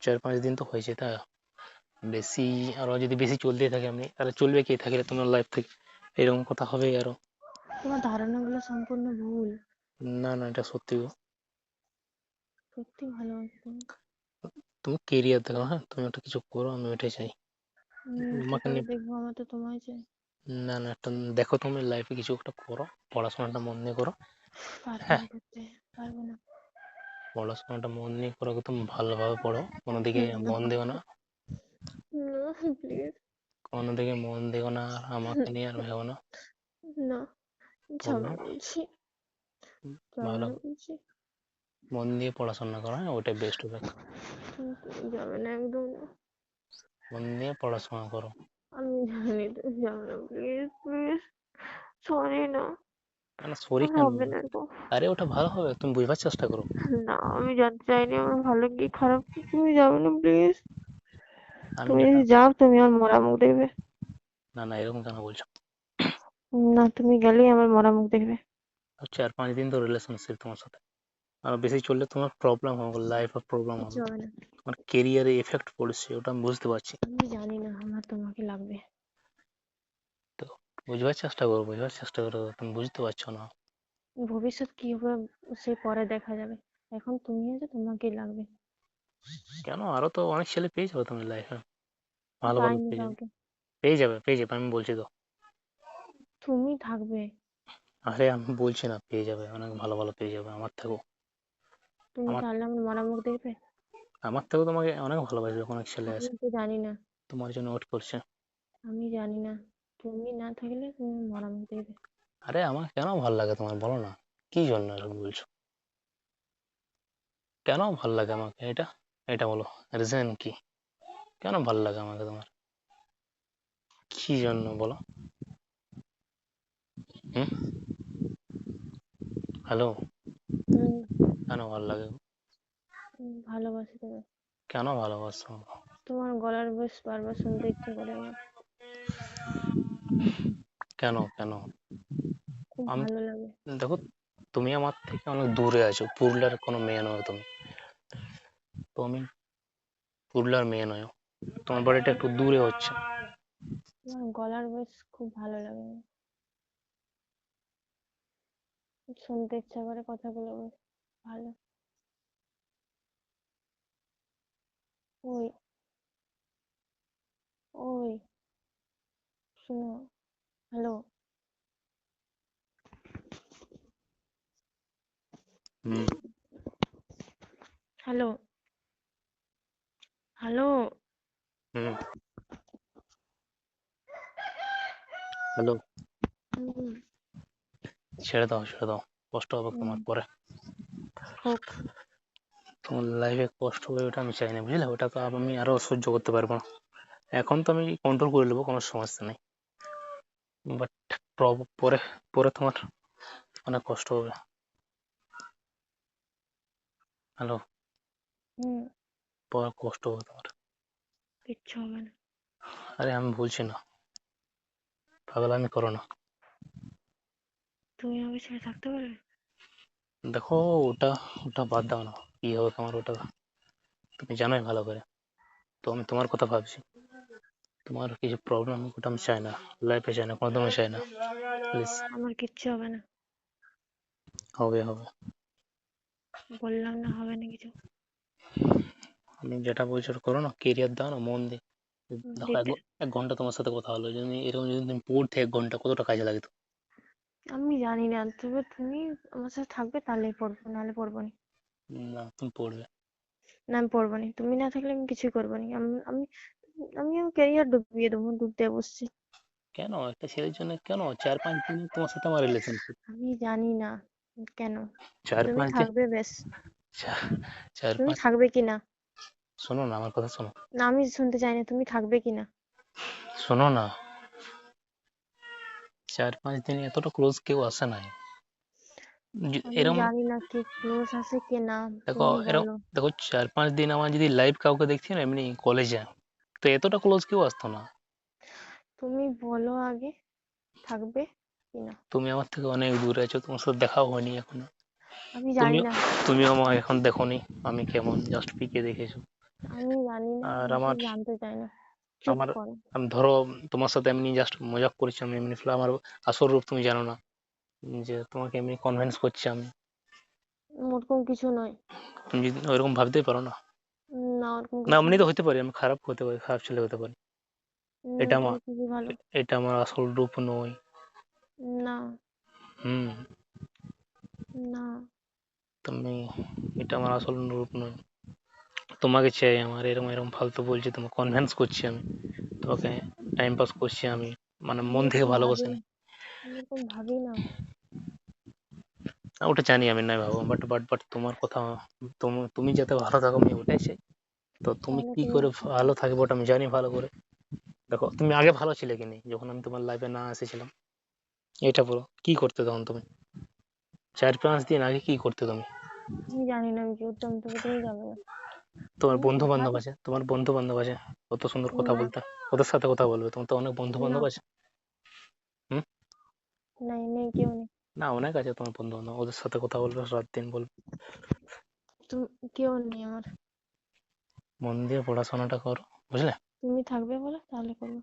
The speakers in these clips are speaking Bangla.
চার পাঁচ দিন তো হয়েছে তা বেশি আরও যদি বেশি চলতেই থাকে এমনি তাহলে চলবে কে থাকলে তোমার লাইফ থেকে? এরকম কথা হবে আরও। তোমার ধারণাগুলো সম্পূর্ণ ভুল। না না এটা সত্যি গো। সত্যি ভালোবাসি তুমি তুমি কেরিয়ার দেখো হ্যাঁ? তুমি একটা কিছু করো আমি ওটাই চাই। আমাকে নিয়ে- দেখব আমার তো তোমায় চাই। না না একটা দেখো তুমি লাইফে কিছু একটা করো পড়াশোনাটা মন দিয়ে করো। হ্যাঁ। পারব না। পড়াশোনাটা মন দিয়ে করো তুমি ভালোভাবে পড়ো। কোনো দিকে মন দিও না। না প্লিজ কোনো দিকে মন দিও না আর আমাকে নিয়ে আর ভেবো না। না না বলছি। ভালো। মন দিয়ে পড়াশোনা করো হ্যাঁ ওটাই বেস্ট হবে। যাবে না একদম। মন দিয়ে পড়াশোনা করো। আমি জানি তুমি যাবে না প্লিজ প্লিজ সরি না। মানে সরি আর হবে না তো। আরে ওটা ভালো হবে তুমি বুঝবার চেষ্টা করো। না আমি জানতে চাইনি আমার ভালো কি খারাপ কি তুমি যাবে না প্লিজ আমি তুমি যদি যাও তুমি আমার মরা মুখ দেখবে। না না এরকম কেন বলছো? না তুমি গেলেই আমার মরা মুখ দেখবে। আর চার পাঁচ দিন তো রিলেশনশিপ তোমার সাথে। আর বেশি চললে তোমার প্রবলেম হবে লাইফে প্রবলেম হবে। না। তোমার কেরিয়ারে এফেক্ট পড়ছে ওটা আমি বুঝতে পারছি। আমি জানি না আমার তোমাকে লাগবে। বুঝবার চেষ্টা করো বুঝবার চেষ্টা করো তুমি বুঝতে পারছ না। ভবিষ্যৎ কি হবে সে পরে দেখা যাবে? এখন তুমি আছো তোমাকেই লাগবে। কেন? আরও তো অনেক ছেলে পেয়ে যাবে তুমি লাইফে ভালো ভালো পেয়ে যাবে। পেয়ে যাবে পেয়ে যাবে আমি বলছি তো। তুমি থাকবে। আরে আমি বলছি না পেয়ে যাবে অনেক ভালো ভালো পেয়ে যাবে আমার থেকেও। তুমি তাহলে আমার মরা মুখ দেখবে? আমার থেকেও তোমাকে অনেক ভালোবাসবে অনেক ছেলে আছে। জানি না। তোমার জন্য ওয়েট করছে। আমি জানি না। তুমি না থাকলে তুমি মরা মুখ দেখবে আরে আমার কেন ভালো লাগে তোমার? বলো না। কি জন্য এরকম বলছো? কেন ভালো লাগে আমাকে এটা? এটা বলো। রিজন কি? কেন ভালো লাগে আমাকে তোমার? কি জন্য বলো? হুম? হ্যালো কেন ভালো লাগে? ভালোবাসি তোমাকে কেন ভালোবাসো? তোমার গলার বয়স বারবার শুনতে ইচ্ছে করে আমার। কেন কেন? আমি- দেখো তুমি আমার থেকে অনেক দূরে আছো পুরুলিয়ার কোনো মেয়ে নয় তুমি। তো আমি পুরুলিয়ার মেয়ে নয় তোমার বাড়িটা একটু দূরে হচ্ছে। গলার বয়স খুব ভালো লাগে। শুনতে ইচ্ছা করে কথাগুলো ভালো। ওই ওই। শোনো হ্যালো? হুম। হ্যালো? হ্যালো? হ্যালো? ছেড়ে দাও ছেড়ে দাও। কষ্ট হবে তোমার পরে। তোমার লাইফে কষ্ট হবে ওটা আমি চাই না বুঝলে? ওটা তো আমি আরও সহ্য করতে পারব না। এখন তো আমি কন্ট্রোল করে নেব কোনো সমস্যা নেই। বাট পরে পরে তোমার অনেক কষ্ট হবে। হ্যালো পরে কষ্ট হবে তোমার। কিচ্ছু হবে না। আরে আমি বলছি না। পাগলামি করো না। তুমি আমাকে ছেড়ে থাকতে পারবে? দেখো ওটা ওটা বাদ দাও না। কি হবে তোমার ওটা? তুমি জানোই ভালো করে। তো আমি তোমার কথা ভাবছি। তোমার কিছু প্রবলেম আমি চাই না। লাইফে চাই না কোনোদিনও চাই না। প্লিজ আমার কিচ্ছু হবে না। হবে হবে। বললাম না হবে না কিছু। আমি যেটা বলছো ওটা করো না কেরিয়ার দাও না মন দিয়ে। এক ঘণ্টা তোমার সাথে কথা হলো যদি এরকম যদি তুমি পড়তে এক ঘণ্টা কতটা কাজে লাগে তো আমি জানি না তবে তুমি আমার সাথে থাকবে তাহলেই পড়ব নাহলে পড়ব না। না তুমি পড়বে। না আমি পড়ব না। তুমি না থাকলে আমি কিছুই করব না। আমি আমি আমি আমার ক্যারিয়ার ডুবিয়ে দেবো ডুবতে বসছি। কেন? একটা ছেলের জন্য কেন? চার পাঁচ দিন তোমার সাথে আমার রিলেশনশিপ আমি জানি না কেন। চার পাঁচ দিন থাকবে বেশ চার তুমি পাঁচ থাকবে কি না শোনো না আমার কথা শোনো। না আমি শুনতে চাই না তুমি থাকবে কি না শোনো না। চার পাঁচ দিন এতটা ক্লোজ কেউ আসে আমি এরকম জানি না কে ক্লোজ আছে কে না দেখো এরকম দেখো চার পাঁচ দিন আমার যদি লাইভ কাউকে দেখছি না এমনি কলেজে তো এতটা ক্লোজ কেউ আসতো না। তুমি বলো আগে থাকবে কি না? তুমি আমার থেকে অনেক দূরে আছো তোমার সাথে দেখাও হয়নি এখনও। আমি জানি না। তুমিও আমাকে এখন দেখোনি আমি কেমন জাস্ট পিকে দেখেছ। আমি জানি না আর আমি আমার জানতে চাই না। আমার আমি ধরো তোমার সাথে এমনি জাস্ট মজাক করছি আমি এমনি ফেলে আমার আসল রূপ তুমি জানো না। যে তোমাকে এমনি কনভিন্স করছি আমি। ওরকম কিছু নয়। তুমি যদি ওরকম ভাবতেই পারো না। না ওরকম না এমনি তো হতে পারি আমি খারাপ হতে পারি খারাপ ছেলে হতে পারি। না, এটা আমার ভালো? এটা আমার আসল রূপ নয়। না। হুম। না। তুমি এটা আমার আসল রূপ নয়। তোমাকে চাই আমার এরকম এরকম ফালতু বলছি তোমাকে কনভিন্স করছি আমি। তোমাকে টাইম পাস করছি আমি। মানে মন থেকে ভালোবাসি না না এরকম ভাবি না। না, ওটা জানি আমি নাই ভাবো। বাট বাট বাট তোমার কথা তুমি তুমি যাতে ভালো থাকো আমি ওটাই চাই। তো তুমি কি করে ভালো থাকবে ওটা আমি জানি ভালো করে। দেখো তুমি আগে ভালো ছিলে কি নেই? যখন আমি তোমার লাইফে না এসেছিলাম। এটা বলো কি করতে তখন তুমি? চার পাঁচ দিন আগে কি করতে তুমি? জানি না আমি কি করতাম তবে তুমি জানো না। তোমার বন্ধু বান্ধব আছে তোমার বন্ধু বান্ধব আছে কত সুন্দর কথা না। বলতে ওদের সাথে কথা বলবে তোমার তো অনেক বন্ধু বান্ধব আছে। হুম? নাই নেই কেউ নেই। না অনেক আছে তোমার বন্ধু বান্ধব ওদের সাথে কথা বলবে রাত দিন বলবে। তুমি কেউ নেই আমার। মন দিয়ে পড়াশোনাটা করো বুঝলে? তুমি থাকবে বলো তাহলে করব।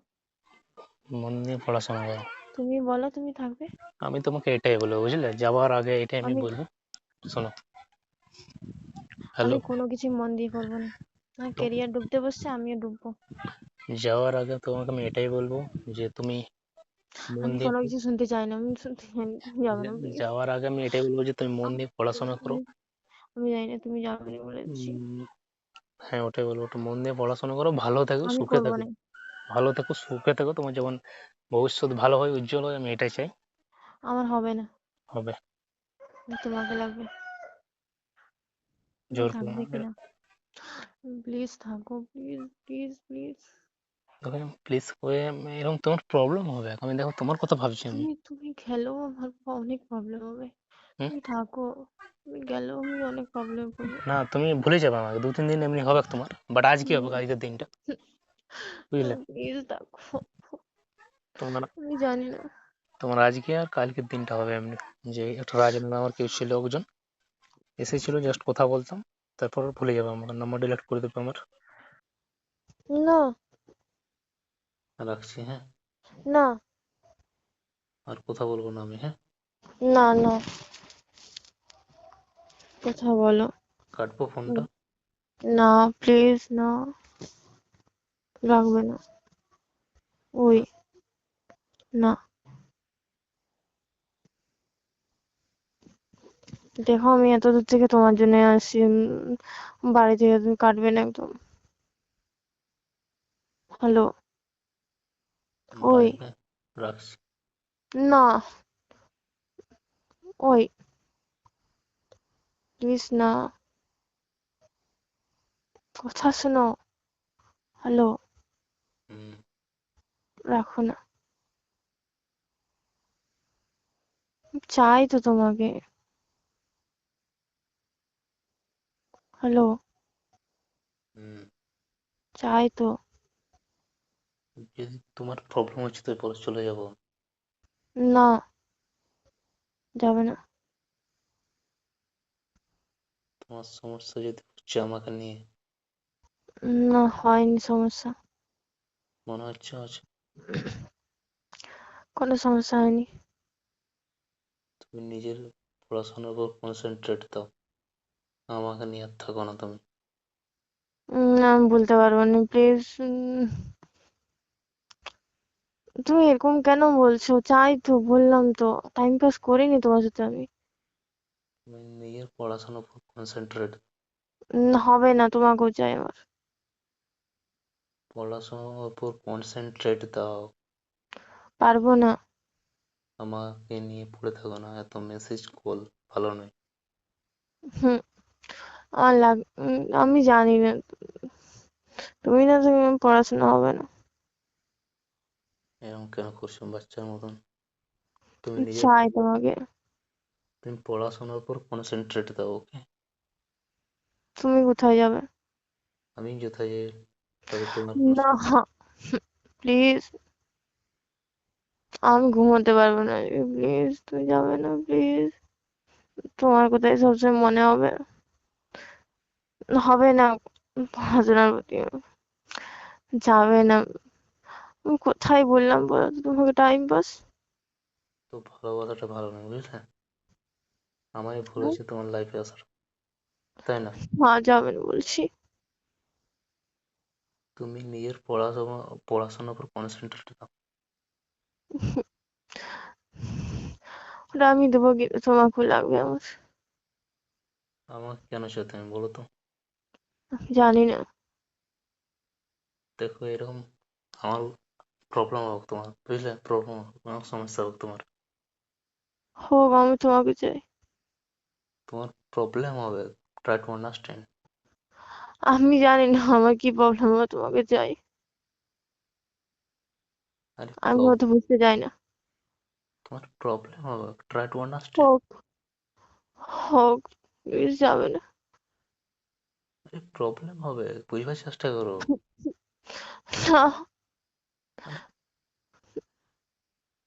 মন দিয়ে পড়াশোনা করো। তুমি বলো তুমি থাকবে? আমি তোমাকে এটাই বলব বুঝলে? যাওয়ার আগে এটাই আমি বলব। শোনো। হ্যালো কোনো কিছু মন দিয়ে করব না। আমার কেরিয়ার ডুবতে বসছে আমিও ডুববো। যাওয়ার আগে তোমাকে আমি এটাই বলব যে তুমি মন দিয়ে কোনো কিছু শুনতে চাই না আমি শুনতে না যাবে। যাওয়ার আগে আমি এটাই বলব যে তুমি মন দিয়ে পড়াশোনা করো। আমি জানি না তুমি যাবে বলে হ্যাঁ ওটাই বলব। একটু মন দিয়ে পড়াশোনা করো ভালো থাকো আমি সুখে করব থাকো। না ভালো থাকো সুখে থাকো। তোমার যেমন ভবিষ্যৎ ভালো হয় উজ্জ্বল হয় আমি এটাই চাই। আমার হবে না। হবে। তোমাকে লাগবে। তুমি জোর করো থাকবে না কিনা? প্লিজ থাকো প্লিজ প্লিজ প্লিজ। দেখো প্লিজ করে এরকম তোমার প্রবলেম হবে। আমি দেখো তোমার কথা ভাবছি আমি। তুমি তুমি গেলেও আমার অনেক প্রবলেম হবে। হুম? তুমি থাকো। তুমি গেলেও আমি অনেক প্রবলেম করব। না তুমি ভুলে যাবে আমাকে। দু তিন দিন এমনি হবে তোমার। বাট আজ কি হবে আজকের দিনটা। বুঝলে? প্লিজ থাকো তোমার আমি জানি না। তোমার আজকে আর কালকের দিনটা হবে এমনি। যে একটা রাজন আমার কেউ ছিল লোকজন এসেছিল জাস্ট কথা বলতাম। তারপর ভুলে যাবে আমার। নাম্বার ডিলিট করে দেবে আমার। না। রাখছি হ্যাঁ? না। আর কথা বলব না আমি হ্যাঁ? না না। কথা বলো। কাটবো ফোনটা? না প্লিজ না। রাখবে না। ওই। না। দেখো আমি এত দূর থেকে তোমার জন্য আসছি। উম, বাড়ি থেকে তুমি কাটবে না একদম। হ্যালো। ওই। রাখছি। না। ওই। প্লিজ না কথা শোনো হ্যালো হুম রাখো না চাই তো তোমাকে। হ্যালো। চাই তো। যদি তোমার প্রবলেম হচ্ছে তো পরে চলে যাব। না। যাবে না। তোমার সমস্যা যদি হচ্ছে আমাকে নিয়ে? না হয়নি সমস্যা। মনে হচ্ছে আছে কোনো সমস্যা হয়নি। তুমি নিজের পড়াশোনার উপর কনসেন্ট্রেট দাও। আমাকে নিয়ে আর থাকো না তুমি। না আমি বলতে পারব না প্লিজ তুমি এরকম কেন বলছো? চাই তো বললাম তো। টাইম পাস করিনি তোমার সাথে আমি। তুমি নিজের পড়াশোনার উপর কনসেন্ট্রেট উম, হবে না তোমাকেও চাই আমার পড়াশোনার উপর কনসেন্ট্রেট দাও। পারব না। আমাকে নিয়ে পড়ে থাকো না এত মেসেজ কল ভালো নয়। হুম আমার লাগ উম, আমি জানি না। তুমি না তুমি পড়াশোনা হবে না। এরকম কেন করছ বাচ্চার মতন? তুমি নিজের চাই তোমাকে। তুমি পড়াশোনার উপর কনসেন্ট্রেট দাও ওকে? তুমি কোথায় যাবে? আমি যাই? তবে তোমার না। প্লিজ। আমি ঘুমোতে পারব না। প্লিজ তুমি যাবে না প্লিজ। তোমার কোথায় সবসময় মনে হবে? হবে না। পড়াশোনার প্রতি। যাবে না। কোথায় বললাম বলো তোমাকে টাইম পাস তো ভালোবাসাটা ভালো নয় বুঝলে? আমারই ভুল হয়েছে তোমার লাইফে আসার তাই না? মা যাবে না বলছি। তুমি নিজের পড়াশোনা পড়াশোনার উপর কনসেন্ট্রেট দাও ওটা আমি দেবো কিন্তু তোমাকে লাগবে আমার। আমাকে কেন চাও তুমি বলো তো। জানি না। দেখো এরকম আমার প্রবলেম হোক তোমার বুঝলে? প্রবলেম হোক কোনো সমস্যা হোক তোমার। হোক আমি তোমাকে চাই। তোমার প্রবলেম হবে ট্রাই টু আন্ডারস্ট্যান্ড আমি জানি না আমার কি প্রবলেম হবে তোমাকে চাই। আরে আমি অত বুঝতে চাই না। তোমার প্রবলেম হবে ট্রাই টু আন্ডারস্ট্যান্ড হোক হোক প্লিজ যাবে না। আরে প্রবলেম হবে বুঝবার চেষ্টা করো। না।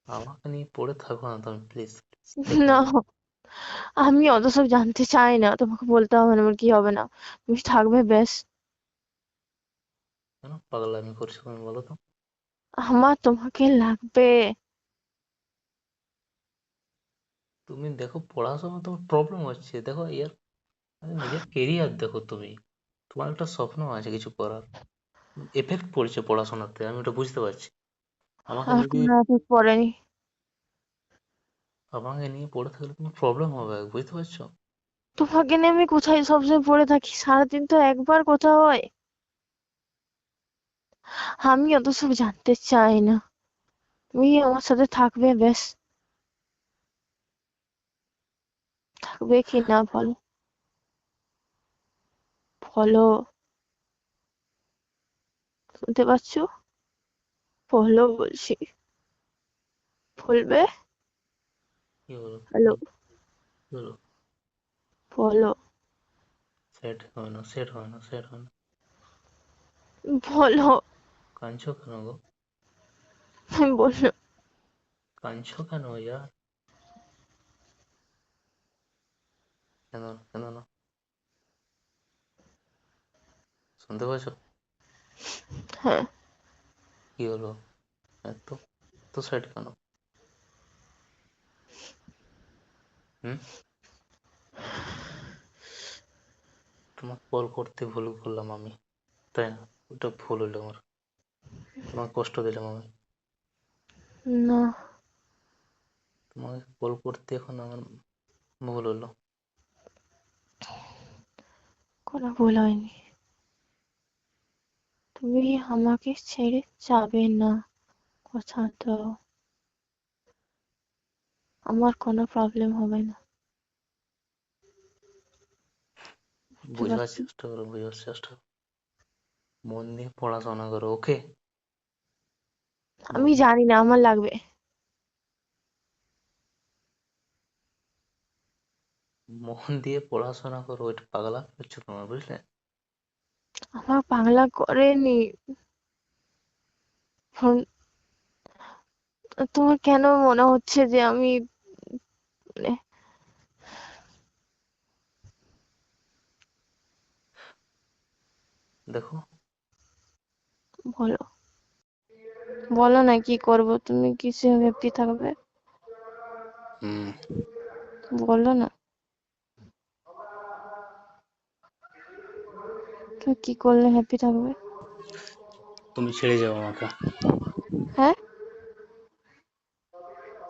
আমাকে নিয়ে পড়ে থাকো না তুমি প্লিজ না। আমি অত সব জানতে চাই না। তোমাকে বলতে হবে না আমার কি হবে না। তুমি থাকবে বেশ কেন পাগলামি করছ তুমি বলো তো। আমার তোমাকে লাগবে। তুমি দেখো পড়াশোনা তোমার প্রবলেম হচ্ছে। দেখো ইয়ার নিজের কেরিয়ার দেখো তুমি। তোমার একটা স্বপ্ন আছে কিছু করার। এফেক্ট পড়ছে পড়াশোনাতে আমি ওটা বুঝতে পারছি। আমাকে যদি পড়েনি। আমাকে নিয়ে পড়ে থাকলে তোমার প্রবলেম হবে? বুঝতে পারছ? তোমাকে নিয়ে আমি কোথায় সবসময় পড়ে থাকি? সারাদিন তো একবার কথা হয়। আমি অত সব জানতে চাই না। তুমি আমার সাথে থাকবে বেশ থাকবে কি না বলো? বলো। শুনতে পাচ্ছ? বলো বলছি। বলবে? হ্যালো কি বলো সেট হয় না সেট হয় না সেট হয় না। বলো কাঁদছো কেন গো? আমি বললাম কাঁদছো কেন ইয়ার? কেন কেন না? শুনতে পাচ্ছ হ্যাঁ। কি হলো? এত এত সেট কেন? হুম? তোমাকে কল করতে ভুল করলাম আমি। তাই না? ওটা ভুল হলো আমার। তোমাকে কষ্ট দিলাম আমি। না। তোমাকে কল করতে এখন আমার ভুল হলো। কোনো ভুল হয়নি। তুমি আমাকে ছেড়ে যাবে না। কথা দাও আমার কোনো প্রবলেম হবে না। বুঝবার চেষ্টা করো বুঝবার চেষ্টা করো মন দিয়ে পড়াশোনা করো ওকে আমি জানি না আমার লাগবে। মন দিয়ে পড়াশোনা করো ওইটা পাগলা হচ্ছে তোমার বুঝলে? আমার বাংলা করেনি। তোমার কেন মনে হচ্ছে যে আমি মানে দেখো। বলো। বলো না কি করব তুমি কিসে হ্যাপি থাকবে? হুম। বলো না। তুমি কি করলে হ্যাপি থাকবে? তুমি ছেড়ে যাও আমাকে। হ্যাঁ?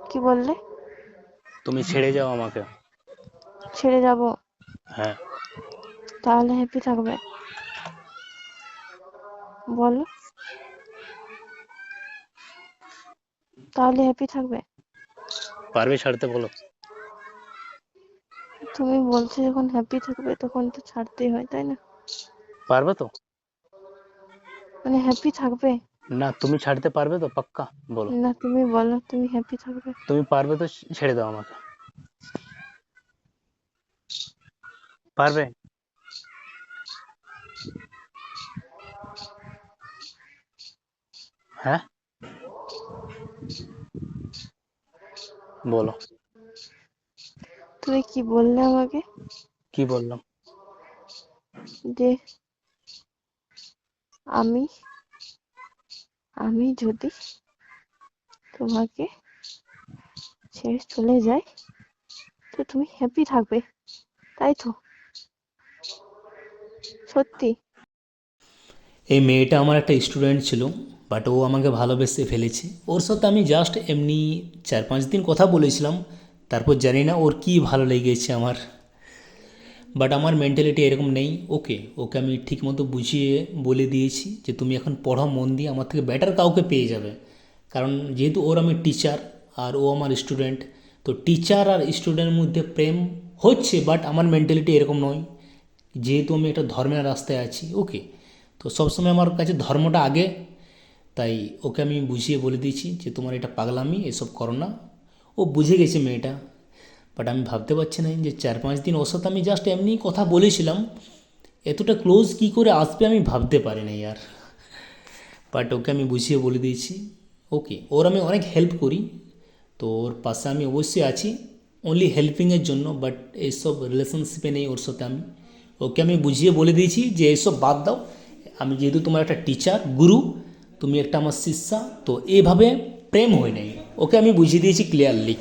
কি বললে? তুমি ছেড়ে যাও আমাকে। ছেড়ে যাব? হ্যাঁ। তাহলে হ্যাপি থাকবে। বলো। তাহলে হ্যাপি থাকবে? পারবে ছাড়তে বলো। তুমি বলছো যখন হ্যাপি থাকবে তখন তো ছাড়তেই হয় তাই না? পারবে তো? মানে হ্যাপি থাকবে? না তুমি ছাড়তে পারবে তো পাক্কা? বলো। না তুমি বলো তুমি হ্যাপি থাকবে। তুমি পারবে তো ছেড়ে দাও আমাকে। পারবে? হ্যাঁ? বলো। তুমি কি বললে আমাকে? কি বললাম? যে আমি আমি যদি তোমাকে ছেড়ে চলে যাই, তো তুমি হ্যাপি থাকবে, তাই তো? সত্যি? এই মেয়েটা আমার একটা স্টুডেন্ট ছিল বাট ও আমাকে ভালোবেসে ফেলেছে। ওর সাথে আমি জাস্ট এমনি চার পাঁচ দিন কথা বলেছিলাম, তারপর জানি না ওর কী ভালো লেগেছে আমার। বাট আমার মেন্টালিটি এরকম নেই। ওকে ওকে আমি ঠিকমতো বুঝিয়ে বলে দিয়েছি যে তুমি এখন পড়ো মন দিয়ে আমার থেকে বেটার কাউকে পেয়ে যাবে। কারণ যেহেতু ওর আমি টিচার আর ও আমার স্টুডেন্ট তো টিচার আর স্টুডেন্টের মধ্যে প্রেম হচ্ছে বাট আমার মেন্টালিটি এরকম নয়। যেহেতু আমি একটা ধর্মের রাস্তায় আছি ওকে তো সবসময় আমার কাছে ধর্মটা আগে। তাই ওকে আমি বুঝিয়ে বলে দিয়েছি যে তোমার এটা পাগলামি, এসব করো না। ও বুঝে গেছে মেয়েটা। বাট আমি ভাবতে পারছি না যে চার পাঁচ দিন ওর সাথে আমি জাস্ট এমনি কথা বলেছিলাম। এতটা ক্লোজ কী করে আসবে আমি ভাবতে পারি না ইয়ার। বাট ওকে আমি বুঝিয়ে বলে দিয়েছি। ওকে ওর আমি অনেক হেল্প করি। তো ওর পাশে আমি অবশ্যই আছি অনলি হেল্পিংয়ের জন্য। বাট এইসব রিলেশনশিপে নেই ওর সাথে আমি। ওকে আমি বুঝিয়ে বলে দিয়েছি যে এইসব বাদ দাও। আমি যেহেতু তোমার একটা টিচার গুরু, তুমি একটা আমার শিষ্যা, তো এইভাবে প্রেম হয় নাই। ওকে আমি বুঝিয়ে দিয়েছি ক্লিয়ারলি